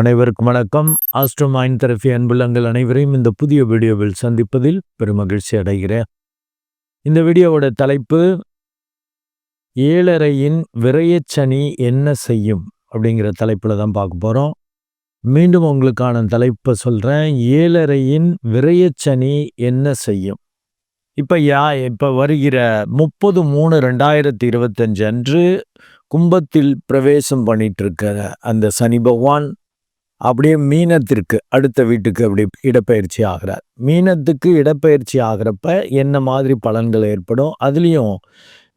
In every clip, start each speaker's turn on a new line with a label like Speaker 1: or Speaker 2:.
Speaker 1: அனைவருக்கும் வணக்கம். Astro mind therapy அன்புள்ளங்கள் அனைவரையும் இந்த புதிய வீடியோவில் சந்திப்பதில் பெருமகிழ்ச்சி அடைகிறேன். இந்த வீடியோவோட தலைப்பு ஏழரையின் விரயச்சனி என்ன செய்யும்? அப்படிங்கிற தலைப்பில் தான் பார்க்க போகிறோம் மீண்டும் உங்களுக்கான தலைப்பை சொல்கிறேன் ஏழரையின் விரையச்சனி என்ன செய்யும்? இப்போ யா இப்போ வருகிற முப்பது மூணு ரெண்டாயிரத்தி இருபத்தஞ்சு அன்று கும்பத்தில் பிரவேசம் பண்ணிட்டு இருக்கிற அந்த சனி பகவான் அப்படியே மீனத்திற்கு அடுத்த வீட்டுக்கு அப்படி இடப்பெயர்ச்சி ஆகிறார். மீனத்துக்கு இடப்பெயர்ச்சி ஆகிறப்ப என்ன மாதிரி பலன்கள் ஏற்படும்? அதுலேயும்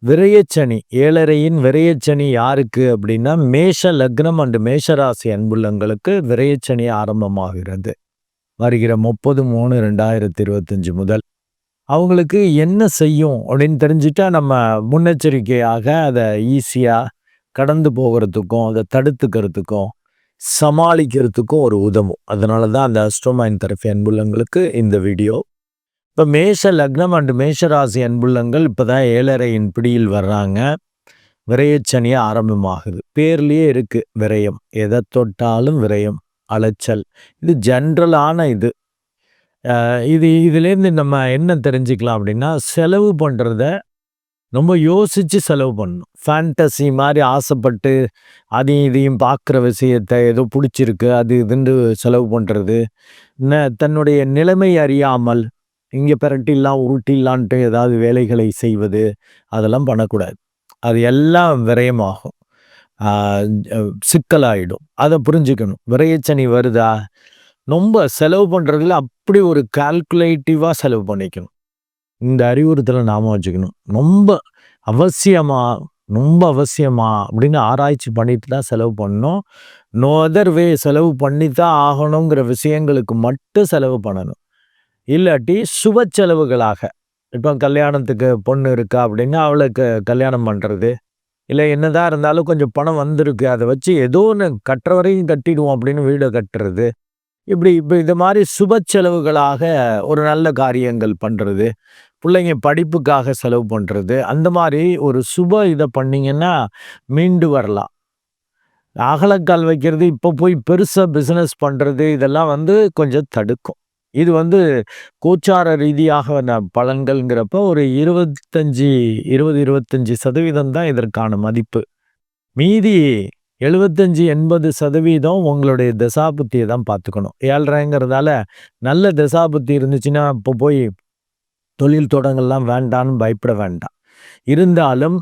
Speaker 1: விரையச்சனி ஏழரையின் விரையச்சனி யாருக்கு அப்படின்னா மேஷ லக்னம் அண்டு மேஷராசி அன்புள்ளங்களுக்கு விரையச்சனி ஆரம்பமாகிறது. வருகிற முப்பது மூணு ரெண்டாயிரத்தி இருபத்தஞ்சு முதல். அவங்களுக்கு என்ன செய்யும் அப்படின்னு தெரிஞ்சுட்டா நம்ம முன்னெச்சரிக்கையாக அதை ஈஸியாக கடந்து போகிறதுக்கும் அதை தடுத்துக்கிறதுக்கும் சமாளிக்கிறதுக்கும் ஒரு உதவும். அதனால தான் அந்த அஸ்ட்ரோமைன் தரப்பு அன்புள்ளங்களுக்கு இந்த வீடியோ. இப்போ மேஷ லக்னம் அண்டு மேஷராசி அன்புள்ளங்கள் இப்போ தான் ஏழரையின் பிடியில் வர்றாங்க. விரயச்சனியை ஆரம்பமாகுது. பேர்லேயே இருக்குது விரயம். எதை தொட்டாலும் விரயம் அலைச்சல். இது ஜென்ரலான இது. இது இதுலேருந்து நம்ம என்ன தெரிஞ்சுக்கலாம் அப்படின்னா செலவு பண்ணுறத ரொம்ப யோசித்து செலவு பண்ணணும். ஃபேண்டசி மாதிரி ஆசைப்பட்டு அதையும் இதையும் பார்க்குற விஷயத்த ஏதோ பிடிச்சிருக்கு அது இதுன்னு செலவு பண்ணுறது தன்னுடைய நிலைமை அறியாமல் இங்கே பிரட்டிலாம் உருட்டிலான்ட்டு ஏதாவது வேலைகளை செய்வது அதெல்லாம் பண்ணக்கூடாது. அது எல்லாம் விரயமாகும். சிக்கலாயிடும். அதை புரிஞ்சுக்கணும். விரயச்சனி வருதா? ரொம்ப செலவு பண்ணுறதுல அப்படி ஒரு கால்குலேட்டிவாக செலவு பண்ணிக்கணும். இந்த அறிவுறுத்தலை நாம வச்சுக்கணும். ரொம்ப அவசியமா ரொம்ப அவசியமா அப்படின்னு ஆராய்ச்சி பண்ணிட்டு தான் செலவு பண்ணணும். நோ அதர் வே செலவு பண்ணி தான் ஆகணுங்கிற விஷயங்களுக்கு மட்டும் செலவு பண்ணணும். இல்லாட்டி சுப செலவுகளாக இப்போ கல்யாணத்துக்கு பொண்ணு இருக்கா அப்படின்னா அவளுக்கு கல்யாணம் பண்ணுறது இல்லை என்னதான் இருந்தாலும் கொஞ்சம் பணம் வந்திருக்கு அதை வச்சு ஏதோ ஒன்று கட்டுற வரையும் கட்டிடுவோம் அப்படின்னு வீடை கட்டுறது. இப்படி இப்போ இது மாதிரி சுப செலவுகளாக ஒரு நல்ல காரியங்கள் பண்ணுறது பிள்ளைங்க படிப்புக்காக செலவு பண்ணுறது அந்த மாதிரி ஒரு சுப இதை பண்ணிங்கன்னா மீண்டு வரலாம். அகலக்கால் வைக்கிறது இப்போ போய் பெருசாக பிஸ்னஸ் பண்ணுறது இதெல்லாம் வந்து கொஞ்சம் தடுக்கும். இது வந்து கோச்சார ரீதியாக பலன்கள்ங்கிறப்ப ஒரு இருபத்தஞ்சி இருபது இருபத்தஞ்சி சதவீதம் தான் இதற்கான மதிப்பு. மீதி எழுபத்தஞ்சி எண்பது சதவீதம் உங்களுடைய தசாபுத்தியை தான் பார்த்துக்கணும். ஏழ்ரைங்கிறதால நல்ல தசாபுத்தி இருந்துச்சுன்னா இப்போ போய் தொழில் தொடங்கலாம் வேண்டான்னு பயப்பட வேண்டாம். இருந்தாலும்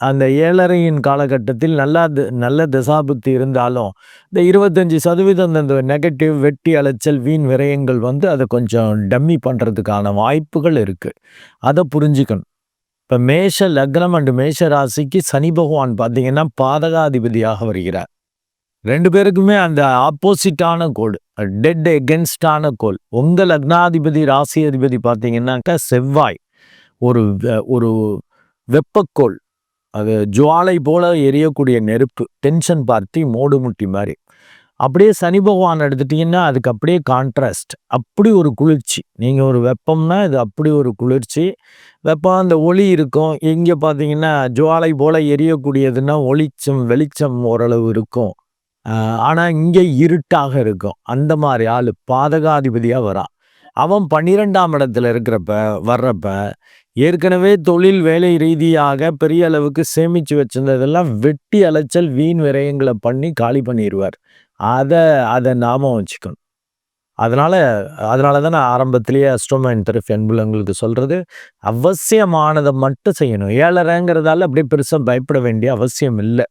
Speaker 1: அந்த ஏழரையின் காலகட்டத்தில் நல்லா நல்ல தசாபுத்தி இருந்தாலும் இந்த இருபத்தஞ்சி சதவீதம் இந்த நெகட்டிவ் வெட்டி அலைச்சல் வீண் விரயங்கள் வந்து அதை கொஞ்சம் டம்மி பண்ணுறதுக்கான வாய்ப்புகள் இருக்குது அதை புரிஞ்சுக்கணும். இப்போ மேஷ லக்னம் அண்டு மேஷ ராசிக்கு சனி பகவான் பார்த்தீங்கன்னா பாதகாதிபதியாக வருகிறார். ரெண்டு பேருக்குமே அந்த ஆப்போசிட்டான கோல் டெட் எகென்ஸ்டான கோல். உங்கள் லக்னாதிபதி ராசி அதிபதி பார்த்தீங்கன்னாக்கா செவ்வாய். ஒரு ஒரு வெப்பக்கோள். அது ஜுவாலை போல எரியக்கூடிய நெருப்பு டென்ஷன் பார்த்தி மோடுமுட்டி மாதிரி. அப்படியே சனி பகவான் எடுத்துட்டிங்கன்னா அதுக்கு அப்படியே கான்ட்ராஸ்ட் அப்படி ஒரு குளிர்ச்சி. நீங்கள் ஒரு வெப்பம்னா இது அப்படி ஒரு குளிர்ச்சி. வெப்பம் அந்த ஒளி இருக்கும். இங்கே பார்த்தீங்கன்னா ஜுவாலை போல் எரியக்கூடியதுன்னா ஒளிச்சம் வெளிச்சம் ஓரளவு இருக்கும். ஆனால் இங்கே இருட்டாக இருக்கும். அந்த மாதிரி ஆள் பாதகாதிபதியாக வரான் அவன் பன்னிரெண்டாம் இடத்துல இருக்கிறப்ப வர்றப்ப ஏற்கனவே தொழில் வேலை ரீதியாக பெரிய அளவுக்கு சேமித்து வச்சிருந்ததெல்லாம் வெட்டி அலைச்சல் வீண் விரயங்களை பண்ணி காலி பண்ணிடுவார் அதை அதை ஞாபகம் வச்சுக்கணும். அதனால் அதனால தான் நான் ஆரம்பத்திலேயே அஸ்ட்ரோமைன் தெரப்பி அன்புலங்களுக்கு சொல்கிறது அவசியமானதை மட்டும் செய்யணும். ஏழரைங்கிறதால அப்படியே பெருசாக பயப்பட வேண்டிய அவசியம் இல்லை.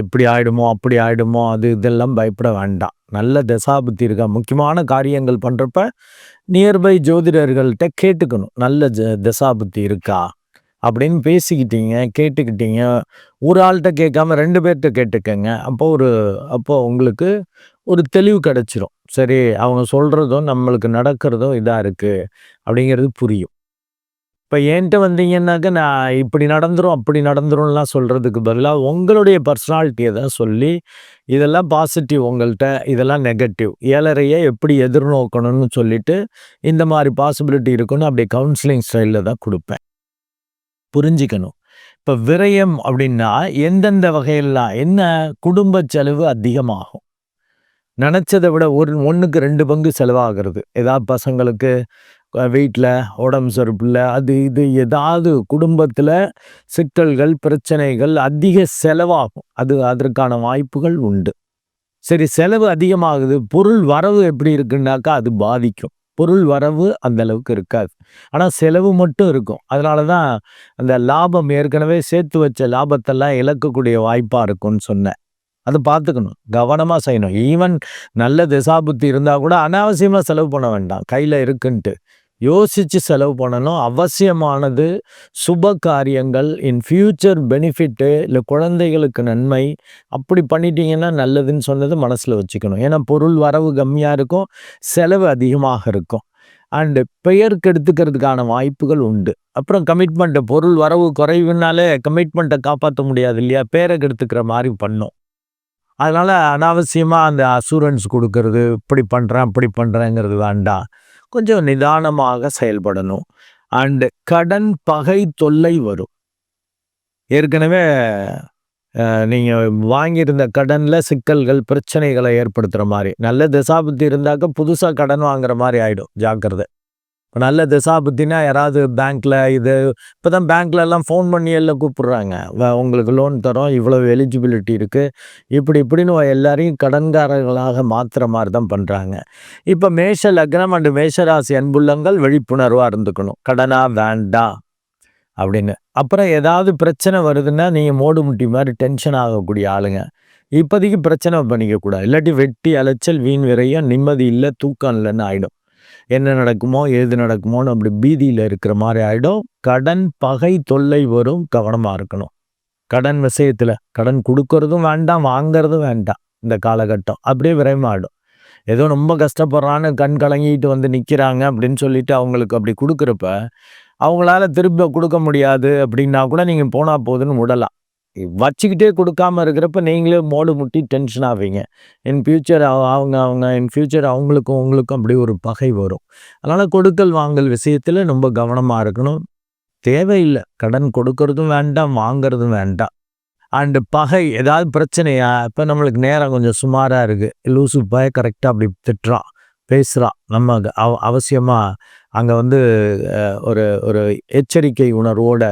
Speaker 1: இப்படி ஆகிடுமோ அப்படி ஆகிடுமோ அது இதெல்லாம் பயப்பட வேண்டாம். நல்ல தசாபுத்தி இருக்கா? முக்கியமான காரியங்கள் பண்ணுறப்ப நியர்பை ஜோதிடர்கள்ட்ட கேட்டுக்கணும். நல்ல ஜ தசாபுத்தி இருக்கா? அப்படின்னு பேசிக்கிட்டீங்க கேட்டுக்கிட்டீங்க. ஒரு ஆள்கிட்ட கேட்காம ரெண்டு பேர்கிட்ட கேட்டுக்கங்க. அப்போ ஒரு அப்போ உங்களுக்கு ஒரு தெளிவு கிடச்சிரும். சரி அவங்க சொல்கிறதும் நம்மளுக்கு நடக்கிறதும் இதாக இருக்குது அப்படிங்கிறது புரியும். இப்போ என்கிட்ட வந்தீங்கன்னாக்க நான் இப்படி நடந்துரும் அப்படி நடந்துரும்லாம் சொல்கிறதுக்கு பதிலாக உங்களுடைய பர்சனாலிட்டியை தான் சொல்லி இதெல்லாம் பாசிட்டிவ் உங்கள்கிட்ட இதெல்லாம் நெகட்டிவ் ஏழரையை எப்படி எதிர்நோக்கணும்னு சொல்லிட்டு இந்த மாதிரி பாசிபிலிட்டி இருக்குன்னு அப்படி கவுன்சிலிங் ஸ்டைலில் தான் கொடுப்பேன். புரிஞ்சிக்கணும். இப்போ விரயம் அப்படின்னா எந்தெந்த வகையெல்லாம் என்ன குடும்ப செலவு அதிகமாகும்? நினச்சதை விட ஒரு ஒன்றுக்கு ரெண்டு பங்கு செலவாகிறது. ஏதாவது பசங்களுக்கு வீட்டில் உடம்பு சரிப்பில்லை அது இது ஏதாவது குடும்பத்தில் சிக்கல்கள் பிரச்சனைகள் அதிக செலவாகும். அது அதற்கான வாய்ப்புகள் உண்டு. சரி செலவு அதிகமாகுது. பொருள் வரவு எப்படி இருக்குன்னாக்கா அது பாதிக்கும். பொருள் வரவு அந்த அளவுக்கு இருக்காது. ஆனால் செலவு மட்டும் இருக்கும். அதனால தான் அந்த லாபம் ஏற்கனவே சேர்த்து வச்ச லாபத்தெல்லாம் இழக்கக்கூடிய வாய்ப்பாக இருக்கும்னு சொன்னேன். அதை பார்த்துக்கணும். கவனமாக செய்யணும். ஈவன் நல்ல திசாபுத்தி இருந்தால் கூட அனாவசியமாக செலவு பண்ண வேண்டாம். கையில் இருக்குன்ட்டு. யோசித்து செலவு பண்ணணும். அவசியமானது சுப காரியங்கள் இன் ஃபியூச்சர் பெனிஃபிட்டு இல்லை குழந்தைகளுக்கு நன்மை அப்படி பண்ணிட்டீங்கன்னா நல்லதுன்னு சொன்னது மனசில் வச்சுக்கணும். ஏன்னா பொருள் வரவு கம்மியாக இருக்கும் செலவு அதிகமாக இருக்கும். அண்டு பெயர் கெடுத்துக்கிறதுக்கான வாய்ப்புகள் உண்டு. அப்புறம் கமிட்மெண்ட்டு பொருள் வரவு குறைவுனாலே கமிட்மெண்ட்டை காப்பாற்ற முடியாது இல்லையா? பேரை கெடுத்துக்கிற மாதிரி பண்ணும். அதனால் அனாவசியமாக அந்த அசூரன்ஸ் கொடுக்கறது இப்படி பண்ணுறேன் அப்படி பண்ணுறேங்கிறது வேண்டாம். கொஞ்சம் நிதானமாக செயல்படணும். அண்டு கடன் பகை தொல்லை வரும். ஏற்கனவே நீங்கள் வாங்கியிருந்த கடனில் சிக்கல்கள் பிரச்சனைகளை ஏற்படுத்துகிற மாதிரி. நல்ல திசாபுத்தி இருந்தாக்க புதுசாக கடன் வாங்குற மாதிரி ஆகிடும் ஜாக்கிரதை. இப்போ நல்ல திசா புத்தினா யாராவது பேங்க்கில் இது இப்போ தான் பேங்க்லலாம் ஃபோன் பண்ணி எல்லாம் கூப்பிட்றாங்க. உங்களுக்கு லோன் தரோம் இவ்வளோ எலிஜிபிலிட்டி இருக்குது இப்படி இப்படின்னு எல்லாரையும் கடன்காரர்களாக மாற்றுற மாதிரி தான் பண்ணுறாங்க இப்போ மேஷ லக்னம் அண்டு மேஷராசி அன்புள்ளங்கள் விழிப்புணர்வாக இருந்துக்கணும். கடனாக வேண்டாம் அப்படின்னு. அப்புறம் ஏதாவது பிரச்சனை வருதுன்னா நீங்கள் மோடு முட்டி மாதிரி டென்ஷன் ஆகக்கூடிய ஆளுங்க. இப்போதைக்கு பிரச்சனை பண்ணிக்கக்கூடாது. இல்லாட்டி வெட்டி அலைச்சல் வீண் விரையும் நிம்மதி இல்லை தூக்கம் இல்லைன்னு ஆகிடும் என்ன நடக்குமோ ஏது நடக்குமோன்னு அப்படி பீதியில் இருக்கிற மாதிரி ஆகிடும் கடன் பகை தொல்லை வரும் கவனமாக இருக்கணும். கடன் விஷயத்தில் கடன் கொடுக்கறதும் வேண்டாம் வாங்கிறதும் வேண்டாம் இந்த காலகட்டம். அப்படியே விரைமாடும் ஏதோ ரொம்ப கஷ்டப்படுறான்னு கண் கலங்கிட்டு வந்து நிற்கிறாங்க அப்படின்னு சொல்லிட்டு அவங்களுக்கு அப்படி கொடுக்குறப்ப அவங்களால திரும்ப கொடுக்க முடியாது அப்படின்னா கூட நீங்கள் போனால் போதுன்னு விடலாம். வச்சுக்கிட்டே கொடுக்காம இருக்கிறப்ப நீங்களே மோடு முட்டி டென்ஷன் ஆவீங்க. இன் ஃப்யூச்சர் அவங்க அவங்க இன் ஃப்யூச்சர் அவங்களுக்கும் உங்களுக்கும் அப்படி ஒரு பகை வரும். அதனால் கொடுக்கல் வாங்கல் விஷயத்தில் ரொம்ப கவனமாக இருக்கணும். தேவையில்லை. கடன் கொடுக்கறதும் வேண்டாம் வாங்கிறதும் வேண்டாம். அண்டு பகை ஏதாவது பிரச்சனையா? இப்போ நம்மளுக்கு நேரம் கொஞ்சம் சுமாராக இருக்குது லூசு பய கரெக்டாக அப்படி திட்டுறான் பேசுகிறான் நம்ம அவ அவசியமாக அங்கே வந்து ஒரு ஒரு எச்சரிக்கை உணர்வோட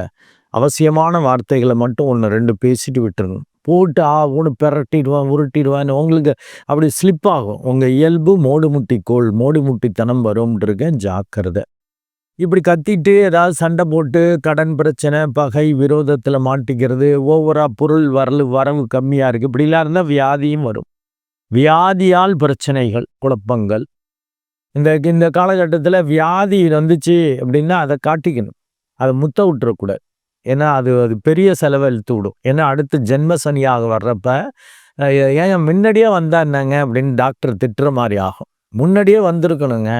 Speaker 1: அவசியமான வார்த்தைகளை மட்டும் ஒன்று ரெண்டு பேசிட்டு விட்டுருங்க போட்டு ஆ ஒன்று பெரட்டிடுவான் உருட்டிடுவான்னு உங்களுக்கு அப்படி ஸ்லிப் ஆகும். உங்கள் இயல்பு மோடுமுட்டி கோள் மோடுமுட்டித்தனம் வரும்ன்றிருக்கேன் ஜாக்கிரதை. இப்படி கத்திட்டு ஏதாவது சண்டை போட்டு கடன் பிரச்சனை பகை விரோதத்தில் மாட்டிக்கிறது ஓவராக பொருள் வரலு வரவு கம்மியாக இருக்குது இப்படிலாம் இருந்தால் வியாதியும் வரும். வியாதியால் பிரச்சனைகள் குழப்பங்கள். இந்த இந்த காலகட்டத்தில் வியாதி வந்துச்சு அப்படின்னா அதை காட்டிக்கணும். அதை முத்த விட்டுறக்கூடாது ஏன்னா அது அது பெரிய செலவை இழுத்து விடும் ஏன்னா அடுத்து ஜென்ம சனியாக வர்றப்ப ஏன் முன்னாடியே வந்தா என்னங்க அப்படின்னு டாக்டர் திட்டுற மாதிரி ஆகும். முன்னாடியே வந்திருக்கணுங்க.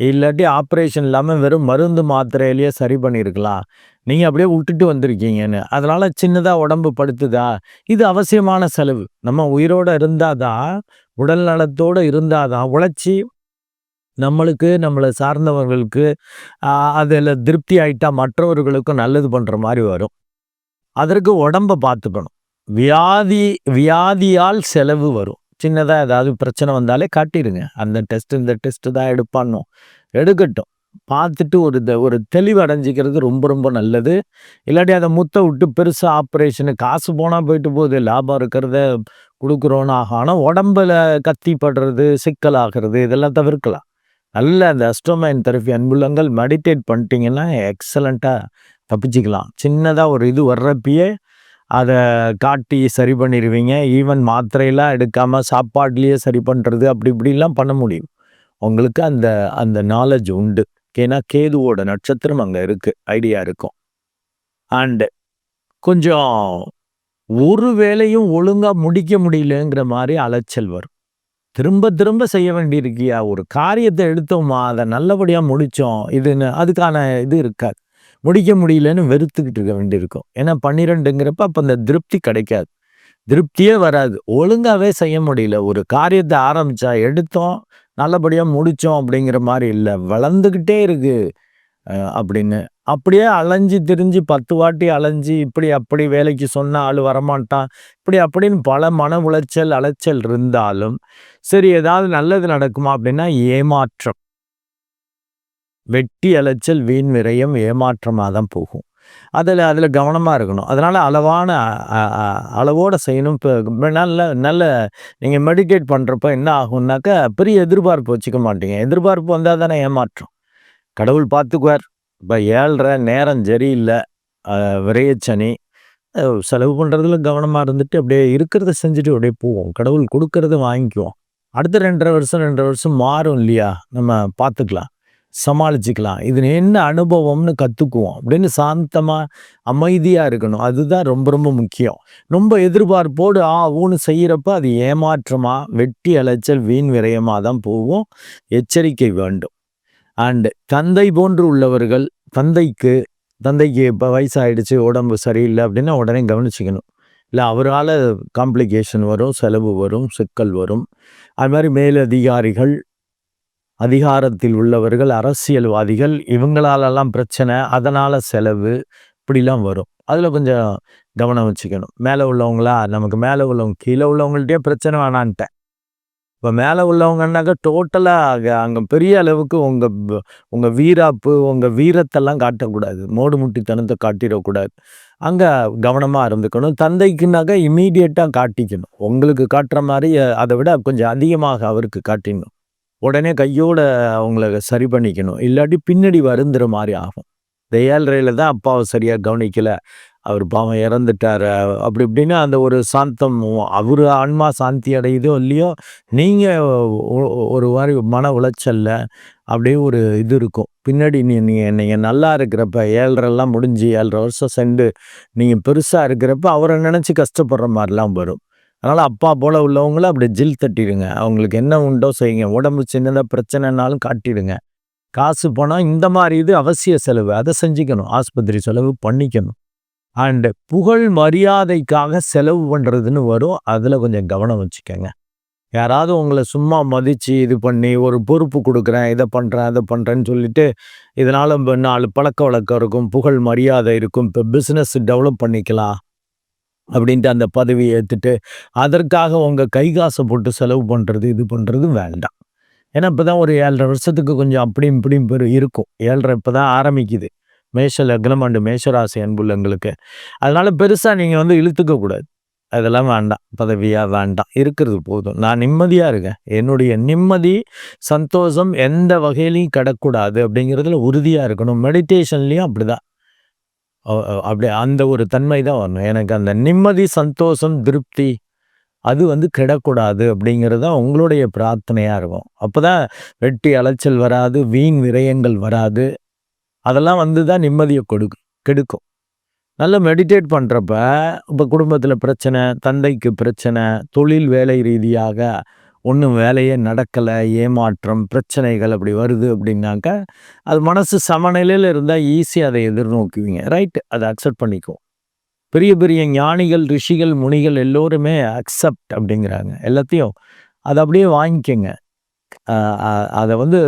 Speaker 1: இல்லாட்டி ஆப்ரேஷன் இல்லாமல் வெறும் மருந்து மாத்திரையிலேயே சரி பண்ணியிருக்கலாம் நீங்கள் அப்படியே விட்டுட்டு வந்திருக்கீங்கன்னு. அதனால் சின்னதாக உடம்பு படுத்துதா? இது அவசியமான செலவு. நம்ம உயிரோடு இருந்தாதான் உடல் நலத்தோடு இருந்தால் தான் உழைச்சி நம்மளுக்கு நம்மளை சார்ந்தவர்களுக்கு அதில் திருப்தி ஆயிட்டா மற்றவர்களுக்கும் நல்லது பண்ணுற மாதிரி வரும். அதற்கு உடம்பை பார்த்துக்கணும். வியாதி வியாதியால் செலவு வரும். சின்னதாக ஏதாவது பிரச்சனை வந்தாலே காட்டிடுங்க அந்த டெஸ்ட் இந்த டெஸ்ட்டு தான் எடுப்பானோ? எடுக்கட்டும். பார்த்துட்டு ஒரு ஒரு தெளிவு அடைஞ்சிக்கிறது ரொம்ப ரொம்ப நல்லது. இல்லாட்டி அதை முத்த விட்டு பெருசாக ஆப்ரேஷனு காசு போனால் போயிட்டு போகுது. லாபம் இருக்கிறத கொடுக்குறோன்னு ஆகும் ஆனால் உடம்புல கத்தி படுறது சிக்கலாகிறது இதெல்லாம் தவிர்க்கலாம். நல்ல அந்த அஸ்ட்ரோமைன் தெரப்பி அன்புள்ளங்கள் மெடிடேட் பண்ணிட்டீங்கன்னா எக்ஸலண்ட்டாக தப்பிச்சிக்கலாம். சின்னதாக ஒரு இது வர்றப்பயே அதை காட்டி சரி பண்ணிடுவீங்க ஈவன் மாத்திரையெல்லாம் எடுக்காமல் சாப்பாட்லேயே சரி பண்ணுறது அப்படி இப்படிலாம் பண்ண முடியும். உங்களுக்கு அந்த அந்த நாலேஜ் உண்டு. ஏன்னா கேதுவோட நட்சத்திரம் அங்கே இருக்குது ஐடியா இருக்கும். அண்டு கொஞ்சம் ஒரு வேலையும் ஒழுங்காக முடிக்க முடியலங்கிற மாதிரி அலைச்சல் வரும். திரும்ப திரும்ப செய்ய வேண்டியிருக்கியா? ஒரு காரியத்தை எடுத்தோமா? அதை நல்லபடியாக முடித்தோம். இதுன்னு அதுக்கான இது இருக்காது. முடிக்க முடியலன்னு வெறுத்துக்கிட்டு இருக்க வேண்டியிருக்கும். ஏன்னா பன்னிரெண்டுங்கிறப்ப அப்போ அந்த திருப்தி கிடைக்காது. திருப்தியே வராது. ஒழுங்காகவே செய்ய முடியல. ஒரு காரியத்தை ஆரம்பித்தா எடுத்தோம் நல்லபடியாக முடித்தோம் அப்படிங்கிற மாதிரி இல்லை. வளர்ந்துக்கிட்டே இருக்குது அப்படின்னு அப்படியே அலைஞ்சு திரிஞ்சு பத்து வாட்டி அலைஞ்சு இப்படி அப்படி வேலைக்கு சொன்ன ஆள் வரமாட்டான். இப்படி அப்படின்னு பல மன உளைச்சல் அலைச்சல் இருந்தாலும் சரி ஏதாவது நல்லது நடக்குமா அப்படின்னா ஏமாற்றம். வெட்டி அலைச்சல் வீண் விரயம் ஏமாற்றமாக தான் போகும். அதில் அதில் கவனமாக இருக்கணும். அதனால் அளவான அளவோடு செய்யணும். இப்போ நல்ல நல்ல நீங்கள் மெடிடேட் பண்ணுறப்ப என்ன ஆகும்னாக்கா பெரிய எதிர்பார்ப்பு வச்சுக்க மாட்டீங்க. எதிர்பார்ப்பு வந்தால் தானே ஏமாற்றம். கடவுள் பார்த்துக்குவார். இப்போ ஏழ்ரை நேரம் சரியில்லை விரையச்சனி செலவு பண்ணுறதுல கவனமாக இருந்துட்டு அப்படியே இருக்கிறத செஞ்சுட்டு அப்படியே போவோம். கடவுள் கொடுக்கறத வாங்கிக்குவோம். அடுத்த ரெண்டரை வருஷம் ரெண்டரை வருஷம் மாறும் இல்லையா? நம்ம பார்த்துக்கலாம். சமாளிச்சுக்கலாம். இது என்ன அனுபவம்னு கற்றுக்குவோம் அப்படின்னு சாந்தமாக அமைதியாக இருக்கணும். அதுதான் ரொம்ப ரொம்ப முக்கியம். ரொம்ப எதிர்பார்ப்போடு ஆ ஊன்னு செய்கிறப்ப அது ஏமாற்றமாக வெட்டி அலைச்சல் வீண் விரயமாக தான் போகும். எச்சரிக்கை வேண்டும். அண்டு தந்தை போன்று உள்ளவர்கள் தந்தைக்கு தந்தைக்கு இப்போ வயசாகிடுச்சு உடம்பு சரியில்லை அப்படின்னா உடனே கவனிச்சிக்கணும். இல்லை அவரால் காம்ப்ளிகேஷன் வரும் செலவு வரும் சிக்கல் வரும். அது மாதிரி மேலதிகாரிகள் அதிகாரத்தில் உள்ளவர்கள் அரசியல்வாதிகள் இவங்களாலெல்லாம் பிரச்சனை அதனால் செலவு இப்படிலாம் வரும். அதில் கொஞ்சம் கவனம் வச்சுக்கணும். மேலே உள்ளவங்களா நமக்கு மேலே உள்ளவங்க கீழே உள்ளவங்கள்ட்டே பிரச்சனை வேணான்ட்டேன். இப்போ மேலே உள்ளவங்கன்னாக்கா டோட்டலாக அங்கே பெரிய அளவுக்கு உங்கள் உங்கள் வீராப்பு உங்கள் வீரத்தெல்லாம் காட்டக்கூடாது. மோடு முட்டித்தனத்தை காட்டிடக்கூடாது. அங்கே கவனமாக இருந்துக்கணும். தந்தைக்குனாக்கா இமீடியட்டாக காட்டிக்கணும். உங்களுக்கு காட்டுற மாதிரி அதை விட கொஞ்சம் அதிகமாக அவருக்கு காட்டிடணும். உடனே கையோட அவங்கள சரி பண்ணிக்கணும். இல்லாட்டி பின்னாடி வருந்துற மாதிரி ஆகும். இந்த ஏழ்றையில் தான் அப்பாவை சரியாக கவனிக்கலை. அவர் பாவம் இறந்துட்டார். அப்படி இப்படின்னு அந்த ஒரு சாந்தம் அவர் ஆன்மா சாந்தி அடையுதோ இல்லையோ நீங்கள் ஒரு மாதிரி மன உளைச்சல்ல அப்படியே ஒரு இது இருக்கும். பின்னாடி நீ நீங்கள் நீங்கள் நல்லா இருக்கிறப்ப ஏழ்ரெல்லாம் முடிஞ்சு ஏழரை வருஷம் சென்று நீங்கள் பெருசாக இருக்கிறப்ப அவரை நினச்சி கஷ்டப்படுற மாதிரிலாம் வரும். அதனால் அப்பா போல் உள்ளவங்கள அப்படி ஜில் தட்டிடுங்க. அவங்களுக்கு என்ன உண்டோ செய்யுங்க. உடம்பு சின்னதாக பிரச்சனைனாலும் காட்டிடுங்க. காசு போனால் இந்த மாதிரி இது அவசிய செலவு. அதை செஞ்சுக்கணும். ஆஸ்பத்திரி செலவு பண்ணிக்கணும். அண்டு புகழ் மரியாதைக்காக செலவு பண்ணுறதுன்னு வரும். அதில் கொஞ்சம் கவனம் வச்சுக்கோங்க. யாராவது உங்களை சும்மா மதித்து இது பண்ணி ஒரு பொறுப்பு கொடுக்குறேன் இதை பண்ணுறேன் அதை பண்ணுறேன்னு சொல்லிட்டு இதனால் நாலு பழக்க வழக்கம் இருக்கும். புகழ் மரியாதை இருக்கும். இப்போ பிஸ்னஸ் டெவலப் பண்ணிக்கலாம் அப்படின்ட்டு அந்த பதவியை ஏற்றுட்டு அதற்காக உங்கள் கை காசை போட்டு செலவு பண்ணுறது இது பண்ணுறது வேண்டாம். ஏன்னா இப்போ தான் ஒரு ஏழரை வருஷத்துக்கு கொஞ்சம் அப்படியும் இப்படியும் பெரு இருக்கும். ஏழரை இப்போ தான் ஆரம்பிக்குது. மேஷ லக்னம் அண்டு மேஷராசி அன்புள்ளங்களுக்கு அதனால் பெருசாக நீங்கள் வந்து இழுத்துக்க கூடாது. அதெல்லாம் வேண்டாம். பதவியாக வேண்டாம். இருக்கிறது போதும். நான் நிம்மதியாக இருக்கேன். என்னுடைய நிம்மதி சந்தோஷம் எந்த வகையிலையும் கிடக்கூடாது அப்படிங்கிறதுல உறுதியாக இருக்கணும். மெடிடேஷன்லேயும் அப்படி தான் அப்படி அந்த ஒரு தன்மை தான் வரணும். எனக்கு அந்த நிம்மதி சந்தோஷம் திருப்தி அது வந்து கிடக்கூடாது அப்படிங்கிறது தான் உங்களுடைய பிரார்த்தனையாக இருக்கும். அப்போ தான் வெட்டி அலைச்சல் வராது வீண் விரயங்கள் வராது. அதெல்லாம் வந்து தான் நிம்மதியை கொடுக்கும் கெடுக்கும். நல்லா மெடிடேட் பண்ணுறப்ப இப்போ குடும்பத்தில் பிரச்சனை தந்தைக்கு பிரச்சனை தொழில் வேலை ரீதியாக ஒன்றும் வேலையே நடக்கலை ஏமாற்றம் பிரச்சனைகள் அப்படி வருது அப்படின்னாக்கா அது மனசு சமநிலையில் இருந்தால் ஈஸியாக அதை எதிர்நோக்குவீங்க. ரைட்டு அதை அக்செப்ட் பண்ணிக்குவோம். பெரிய பெரிய ஞானிகள் ரிஷிகள் முனிகள் எல்லோருமே அக்செப்ட் அப்படிங்கிறாங்க. எல்லாத்தையும் அதை அப்படியே வாங்கிக்கோங்க. அதை வந்து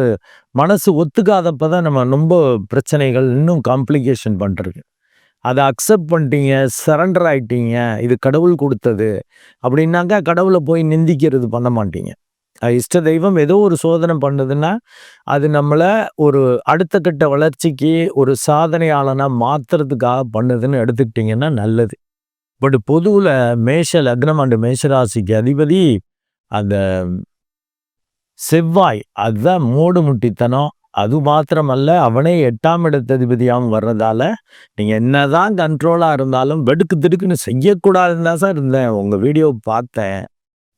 Speaker 1: மனசு ஒத்துக்காதப்போ தான் நம்ம ரொம்ப பிரச்சனைகள் இன்னும் காம்ப்ளிகேஷன் பண்ணுறது அதை அக்செப்ட் பண்ணிட்டீங்க சரண்டர் ஆகிட்டீங்க இது கடவுள் கொடுத்தது அப்படின்னாக்கா கடவுளை போய் நிந்திக்கிறது பண்ண மாட்டீங்க. இஷ்ட தெய்வம் ஏதோ ஒரு சோதனை பண்ணுதுன்னா அது நம்மளை ஒரு அடுத்த கட்ட வளர்ச்சிக்கு ஒரு சாதனையாளனாக மாற்றுறதுக்காக பண்ணுதுன்னு எடுத்துக்கிட்டிங்கன்னா நல்லது. பட் பொதுவில் மேஷ லக்னம் அண்டு மேஷராசிக்கு அதிபதி அந்த செவ்வாய் அதுதான் மூடு முட்டித்தனம். அது மாத்திரமல்ல அவனே எட்டாம் இடத்ததிபதியாகவும் வர்றதால நீங்கள் என்னதான் கண்ட்ரோலாக இருந்தாலும் வெடுக்கு திடுக்குன்னு செய்யக்கூடாதுன்னு தான் சார் இருந்தேன். உங்கள் வீடியோ பார்த்தேன்.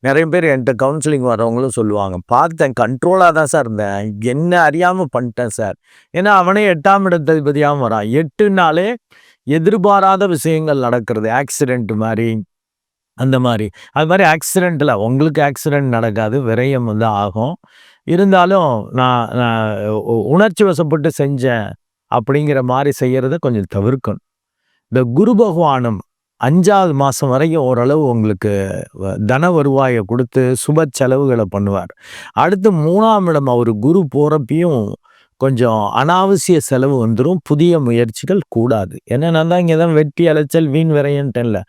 Speaker 1: நிறைய பேர் என்கிட்ட கவுன்சிலிங் வரவங்களும் சொல்லுவாங்க பார்த்தேன் கண்ட்ரோலாக தான் சார் இருந்தேன். என்ன அறியாமல் பண்ணிட்டேன் சார் ஏன்னா அவனே எட்டாம் இடத்ததிபதியாகவும் வரான். எட்டுனாலே எதிர்பாராத விஷயங்கள் நடக்கிறது. ஆக்சிடென்ட் மாதிரி. அந்த மாதிரி அது மாதிரி ஆக்சிடெண்ட்டில் உங்களுக்கு ஆக்சிடெண்ட் நடக்காது விரயம் வந்து ஆகும். இருந்தாலும் நான் நான் உணர்ச்சி வசப்பட்டு செஞ்சேன் அப்படிங்கிற மாதிரி செய்கிறத கொஞ்சம் தவிர்க்கணும். இந்த குரு பகவானும் அஞ்சாவது மாதம் வரைக்கும் ஓரளவு உங்களுக்கு தன வருவாயை கொடுத்து சுப செலவுகளை பண்ணுவார். அடுத்து மூணாம் இடம் அவர் குரு போகிறப்பையும் கொஞ்சம் அனாவசிய செலவு வந்துடும் புதிய முயற்சிகள் கூடாது. என்னென்ன தான் இங்கே தான் வெட்டி அலைச்சல் வீண் விரையன்ட்டன்ல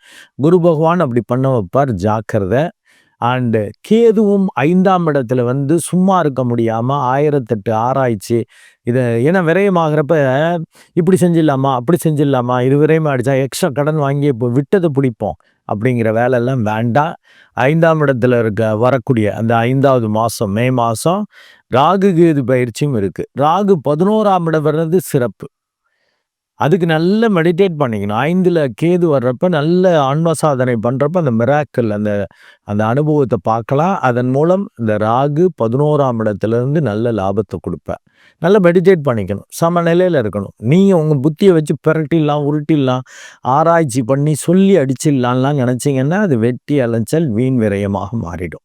Speaker 1: குரு பகவான் அப்படி பண்ண வைப்பார் ஜாக்கிரதை. அண்டு கேதுவும் ஐந்தாம் இடத்துல வந்து சும்மா இருக்க முடியாமல் ஆயிரத்தெட்டு ஆராய்ச்சி இதை ஏன்னா விரயமாகிறப்ப இப்படி செஞ்சிடலாமா அப்படி செஞ்சிடலாமா இது விரயமாகிடுச்சா எக்ஸ்ட்ரா கடன் வாங்கி இப்போ விட்டதை பிடிப்போம் அப்படிங்கிற வேலையெல்லாம் வேண்டாம். ஐந்தாம் இடத்துல இருக்க வரக்கூடிய அந்த ஐந்தாவது மாதம் மே மாதம் ராகு கேது பயிற்சியும் இருக்குது ராகு பதினோராம் இடம் வர்றது சிறப்பு. அதுக்கு நல்ல மெடிடேட் பண்ணிக்கணும். ஐந்தில் கேது வர்றப்ப நல்ல ஆன்ம சாதனை பண்ணுறப்ப அந்த மிராக்கல் அந்த அந்த அனுபவத்தை பார்க்கலாம். அதன் மூலம் இந்த ராகு பதினோராம் இடத்துலேருந்து நல்ல லாபத்தை கொடுப்பேன். நல்லா மெடிடேட் பண்ணிக்கணும். சமநிலையில் இருக்கணும். நீங்கள் உங்கள் புத்தியை வச்சு பிரட்டிடலாம் உருட்டிடலாம். ஆராய்ச்சி பண்ணி சொல்லி அடிச்சிடலாம்லாம் நினச்சிங்கன்னா அது வெட்டி அலைச்சல் வீண் விரயமாக மாறிடும்.